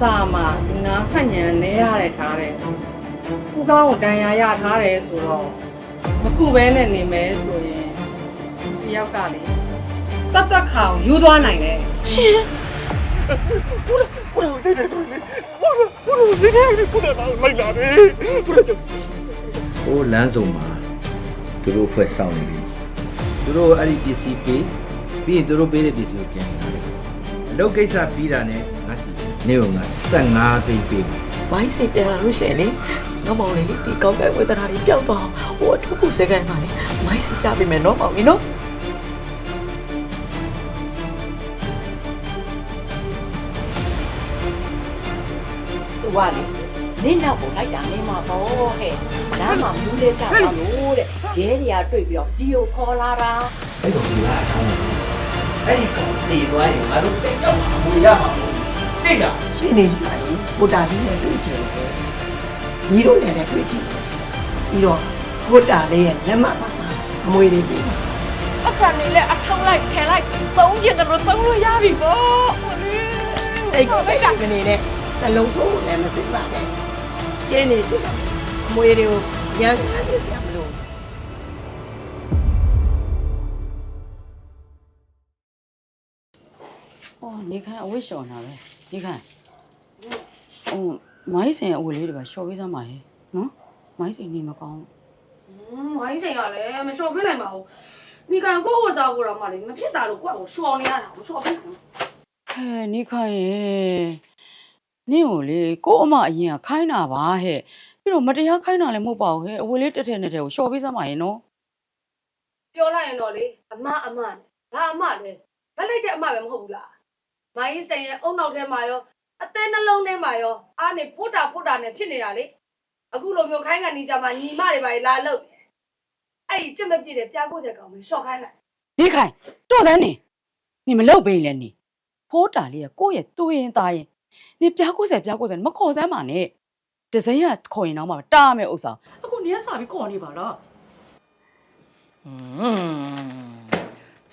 စာမှာနားဖတ်ညံနေရတဲ့ထားတယ်ခုကောင်းကိုတန်ရာရထားတယ်ဆိုတော့မခုပဲနဲ့နေမယ်ဆိုရင်တယောက်ကလေတတ်တတ်ခေါင်ယူသွားနိုင်တယ်ဘုရားဘုရားလေးတယ်တွေ့လေဘုရားဘုရားလေးတယ်ဘုရားလိုက်လာတယ်ဘုရားကြောင့်ဟိုလမ်းစုံမှာသူတို့အဖွဲ့စောင့်နေပြီသူတို့အဲ့ဒီပစ္စည်းပေးပြီးရင်သူတို့ပေးတဲ့ပစ္စည်းကိုပြန်လာတယ်အလုပ်ကိစ္စပြီးတာနဲ့ငါစီ နေကငါ15သိန်းပေးမယ်မိုင်းစိတ်ပြန်လာလို့ရှရင်လေငါမောင်လေးဒီကောက်ကဲဝေဒနာတွေပျောက်သွားဟိုအထုပ်ခုစကန်ပါလေမိုင်းစိတ်ပြပေးမယ်နော်မောင်ကြီးနော်သူကလေနင်းနောက်ကိုလိုက်တာနေမှာပေါ့ဟဲ့နားမှာမူးလဲကြပါလို့တဲ့ရဲတွေကတွေ့ပြီးတော့ဒီကိုခေါ်လာတာအဲ့တော့ဒီလားအချောင်းအဲ့ဒီကောင်နေသွားရင်ငါတို့တိတ်တော့မှာမူရမှာမ ဟုတ်ဘူးတိတ်ကရှင်းနေကြပါလေဟိုတာကြီးနဲ့တွေ့ကြတယ်ညီတို့နဲ့လည်းတွေ့ကြည့်ပြီးတော့ဟိုတာလေးရဲ့လက်မပါမှာအမွေလေးပြီးအဆန်နေလဲအထောက်လိုက်ထဲလိုက်သုံးကျင်တော့သုံးလို့ရပြီပေါ့စိတ်ကိုပဲကကနေနဲ့နှလုံးသွင်းဖို့လည်းမစိပါနဲ့ရှင်းနေရှိတော့အမွေတွေကိုရန်ကန်နေစရာမလို။အော်နေခိုင်းအဝိရှော် နာပဲ။နေခိုင်း။အော်မိုင်းစင်အဝိလေးတွေပါရှော်ပေးစမ်းပါရဲ့နော်။မိုင်းစင်နေမကောင်းဘူးဝိုင်းစိန်ကလည်းမလျှော်ပြနိုင်ပါဘူးဒီကံကိုယ့်ဝစားကိုတော့မှလေမဖြစ်တာလို့ကိုယ့်ကိုလျှော်နေရတာကိုလျှော်ပြနိုင်ဘူး။ဟဲ့နေခိုင်းရဲ့။နင့်ကိုလေကို့အမအရင်ကခိုင်းတာပါဟဲ့။ပြီးတော့မတရားခိုင်းတာလည်းမဟုတ်ပါဘူးဟဲ့။အဝိလေးတက်တဲ့နဲ့တဲ့ကိုရှော်ပေးစမ်းပါရဲ့နော်ပြောလိုက်ရင်တော့လေအမအမနဲ့ဘာအမလဲဗက်လိုက်တဲ့အမပဲမဟုတ်ဘူးလား မိုင်းစိန်ရဲ့အုံနောက်ထဲမှာရောအသေးနှလုံးထဲမှာရောအားနေဖို့တာဖို့တာနဲ့ဖြစ်နေတာလေအခုလိုမျိုးခိုင်းကနေကြမှာညီမတွေပါလေလာလို့အဲ့ဒီကြက်မပြည့်တဲ့ပြားကိုတဲ့ကောင်ပဲရှော့ခိုင်းလိုက်။နေခိုင်းတော့တန်းနေ။နေမလုပ်ပေးလဲနေ။ဖိုးတာလေးကကိုယ့်ရဲ့တူရင်သားရင်နေပြားကိုယ်ဆက်ပြားကိုယ်ဆက်မခေါ်စမ်းပါနဲ့။ဒဇိုင်းကခေါ်ရင်တော့မှတားမယ်ဥစ္စာ။အခုနေရစာပြီးခေါ်နေပါလားอืม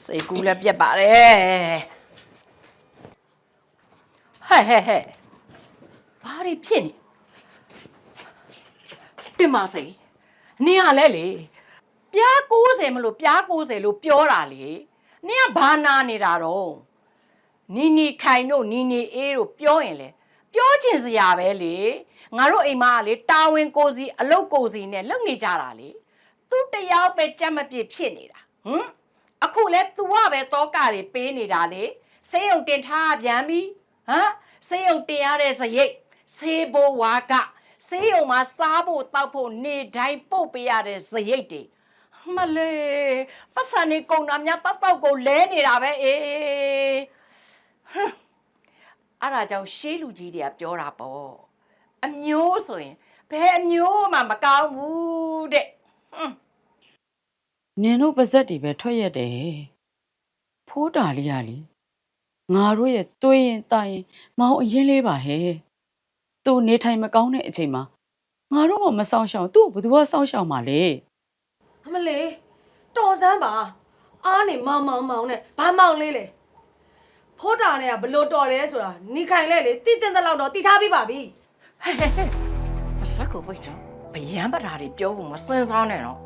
စိတ်ကူးလည်းပြက်ပါတယ် ဟဲ့ဟဲ့ဟဲ့ဘာတွေဖြစ်နေတင်မစိနင်ကလည်းလေပြား90မလို့ပြား90လို့ပြောတာလေနင်ကဘာနာနေတာတော့နီနီခိုင်တို့နီနီအေးတို့ပြောရင်လေပြောချင်စရာပဲလေငါတို့အိမ်မကလေတာဝန်ကိုစီအလုတ်ကိုစီနဲ့လုပ်နေကြတာလေသူတယောက်ပဲကြက်မပြစ်ဖြစ်နေတာဟမ်အခုလဲ तू ကပဲတောကတွေပေးနေတာလေစေးရုံတင်ထားပြန်ပြီ ဟမ်စေးရုံတင်ရတဲ့စရိတ်စေးဘိုးဝါကစေးရုံမှာစားဖို့တောက်ဖို့နေတိုင်းပုတ်ပေးရတဲ့စရိတ်တွေမလေးပတ်စံနေကုန်တာများတောက်တောက်ကိုလဲနေတာပဲအေးဟမ်အဲ့ဒါကြောင့်ရှေးလူကြီးတွေကပြောတာပေါ့အမျိုးဆိုရင်ဘယ်အမျိုးမှမကောင်းဘူးတဲ့ဟမ်နင်တို့ပါဇက်တွေပဲထွက်ရက်တယ်ဖိုးတာလေးရလေ ငါတို့ရဲ့တွေးရင်တိုင်ရင်မောင်အရင်လေးပါဟဲ့သူနေထိုင်မကောင်းတဲ့အချိန်မှာငါတို့မှမဆောင်ရှောင်သူ့ကိုဘယ်သူကဆောင်ရှောင်မှာလဲအမလေးတော်စမ်းပါအားနေမောင်မောင်မောင်နဲ့ဘာမောင်လေးလေဖိုးတာနဲ့ကဘလို့တော်တယ်ဆိုတာနီခိုင်လဲလေတိတင်တဲ့လောက်တော့တိထားပြီးပါပြီဟဲ့ဟဲ့ဟဲ့ပါစက်ကိုပိတ်စမ်းဗျံပဓာတွေပြောဖို့မစင်စားနဲ့နော်